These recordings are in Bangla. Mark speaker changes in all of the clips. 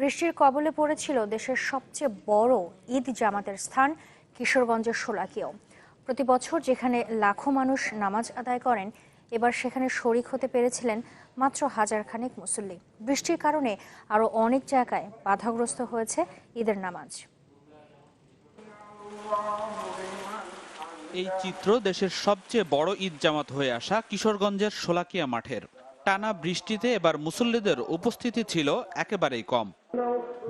Speaker 1: বৃষ্টির কবলে পড়েছিল দেশের সবচেয়ে বড় ঈদ জামাতের স্থান, কিশোরগঞ্জের শোলাকিয়াও। প্রতি বছর যেখানে লাখো মানুষ নামাজ আদায় করেন, এবার সেখানে শরিক হতে পেরেছিলেন মাত্র হাজার খানেক মুসল্লি। বৃষ্টির কারণে আরও অনেক জায়গায় বাধাগ্রস্ত হয়েছে ঈদের নামাজ।
Speaker 2: এই চিত্র দেশের সবচেয়ে বড় ঈদ জামাত হয়ে আসা কিশোরগঞ্জের শোলাকিয়া মাঠের। টানা বৃষ্টিতে এবার মুসল্লিদের উপস্থিতি ছিল একেবারেই কম।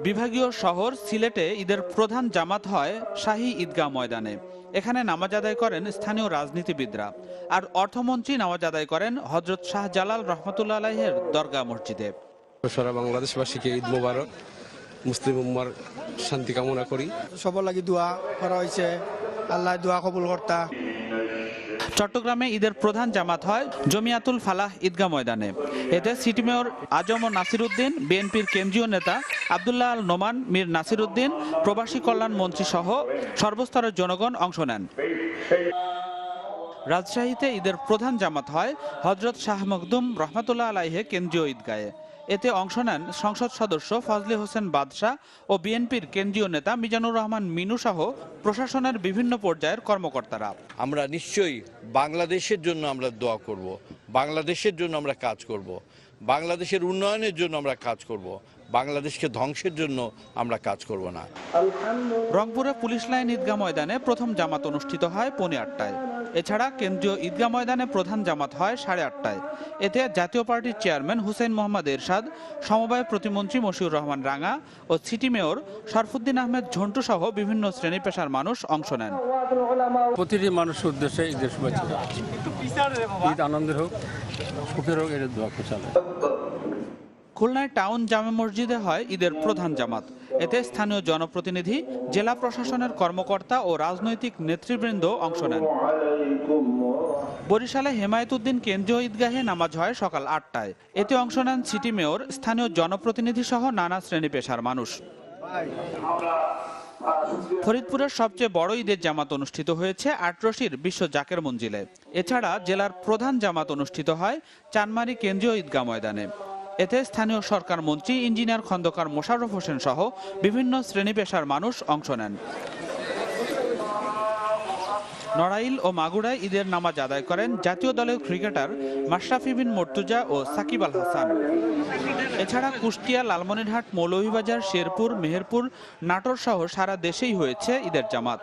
Speaker 2: বিভাগীয় শহর সিলেটে ঈদের প্রধান জামাত হয় শাহী ঈদগাহ ময়দানে। এখানে নামাজ আদায় করেন স্থানীয় রাজনীতিবিদরা। আর অর্থমন্ত্রী নামাজ আদায় করেন হজরত শাহ জালাল রহমতুল্লাহ আলাইহের দরগা মসজিদে।
Speaker 3: সারা বাংলাদেশবাসীকে ঈদ মোবারক। মুসলিম উম্মার শান্তি কামনা করি।
Speaker 4: সবার লাগে দোয়া করা হয়েছে। আল্লাহ দোয়া কবুল কর্তা।
Speaker 2: চট্টগ্রামে ঈদের প্রধান জামাত হয় জমিয়াতুল ফালাহ ঈদগাহ ময়দানে। এতে সিটি মেয়র আজম ও নাসির উদ্দিন, বিএনপির কেন্দ্রীয় নেতা আবদুল্লাহ আল নোমান, মীর নাসির উদ্দিন, প্রবাসী কল্যাণ মন্ত্রী সহ সর্বস্তরের জনগণ অংশ নেন। রাজশাহীতে ঈদের প্রধান জামাত হয় হজরত শাহ মখদুম রহমতুল্লাহ আলাইহে কেন্দ্রীয় ঈদগাহে। এতে অংশ নেন সংসদ সদস্য ফজলে হোসেন বাদশাহ ও বিএনপির কেন্দ্রীয় নেতা মিজানুর রহমান মিনু সহ প্রশাসনের বিভিন্ন পর্যায়ের কর্মকর্তারা।
Speaker 5: আমরা নিশ্চয়ই বাংলাদেশের জন্য আমরা দোয়া করব বাংলাদেশের জন্য আমরা কাজ করব বাংলাদেশের উন্নয়নের জন্য আমরা কাজ করব বাংলাদেশকে ধ্বংসের জন্য আমরা কাজ করব না।
Speaker 2: রংপুরে পুলিশ লাইন ঈদগাহ ময়দানে প্রথম জামাত অনুষ্ঠিত হয় পৌনে আটটায়। এছাড়া কেন্দ্রীয় ঈদগাহ ময়দানে প্রধান জামাত হয় সাড়ে আটটায়। এতে জাতীয় পার্টির চেয়ারম্যান হুসেন মোহাম্মদ এরশাদ সমবায় প্রতিমন্ত্রী মশিউর রহমান রাঙা ও সিটি মেয়র শরফুদ্দিন আহমেদ ঝন্টু সহ বিভিন্ন শ্রেণি পেশার মানুষ অংশ নেন।
Speaker 6: প্রতিটি মানুষের উদ্দেশ্যে ঈদের শুভেচ্ছা ঈদ আনন্দের হোক সুখের হোক এটা দোয়া
Speaker 2: খুলনায় টাউন জামে মসজিদে হয় ঈদের প্রধান জামাত। এতে স্থানীয় জনপ্রতিনিধি, জেলা প্রশাসনের কর্মকর্তা ও রাজনৈতিক নেতৃবৃন্দ অংশ নেন। বরিশালে হেমায়েতুদ্দিন কেন্দ্রীয় ঈদগাহে নামাজ হয় সকাল আটটায়। এতে অংশ নেন সিটি মেয়র, স্থানীয় জনপ্রতিনিধি সহ নানা শ্রেণি পেশার মানুষ। ফরিদপুরের সবচেয়ে বড় ঈদের জামাত অনুষ্ঠিত হয়েছে আটরশির বিশ্ব জাকের মঞ্জিলে। এছাড়া জেলার প্রধান জামাত অনুষ্ঠিত হয় চানমারি কেন্দ্রীয় ঈদগাহ ময়দানে। এতে স্থানীয় সরকার মন্ত্রী, ইঞ্জিনিয়ার খন্দকার মোশাররফ হোসেন সহ বিভিন্ন শ্রেণি পেশার মানুষ অংশ নেন। নড়াইল ও মাগুরায় ঈদের নামাজ আদায় করেন জাতীয় দলের ক্রিকেটার মাশরাফি বিন মর্তুজা ও সাকিব আল হাসান। এছাড়া কুষ্টিয়া, লালমনিরহাট, মৌলভীবাজার, শেরপুর, মেহেরপুর, নাটোর সহ সারা দেশেই হয়েছে ঈদের জামাত।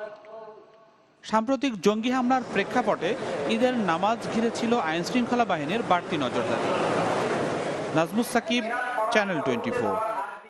Speaker 2: সাম্প্রতিক জঙ্গি হামলার প্রেক্ষাপটে ঈদের নামাজ ঘিরে ছিল আইন বাহিনীর বাড়তি নজরদারি। Najmus Shakib channel twenty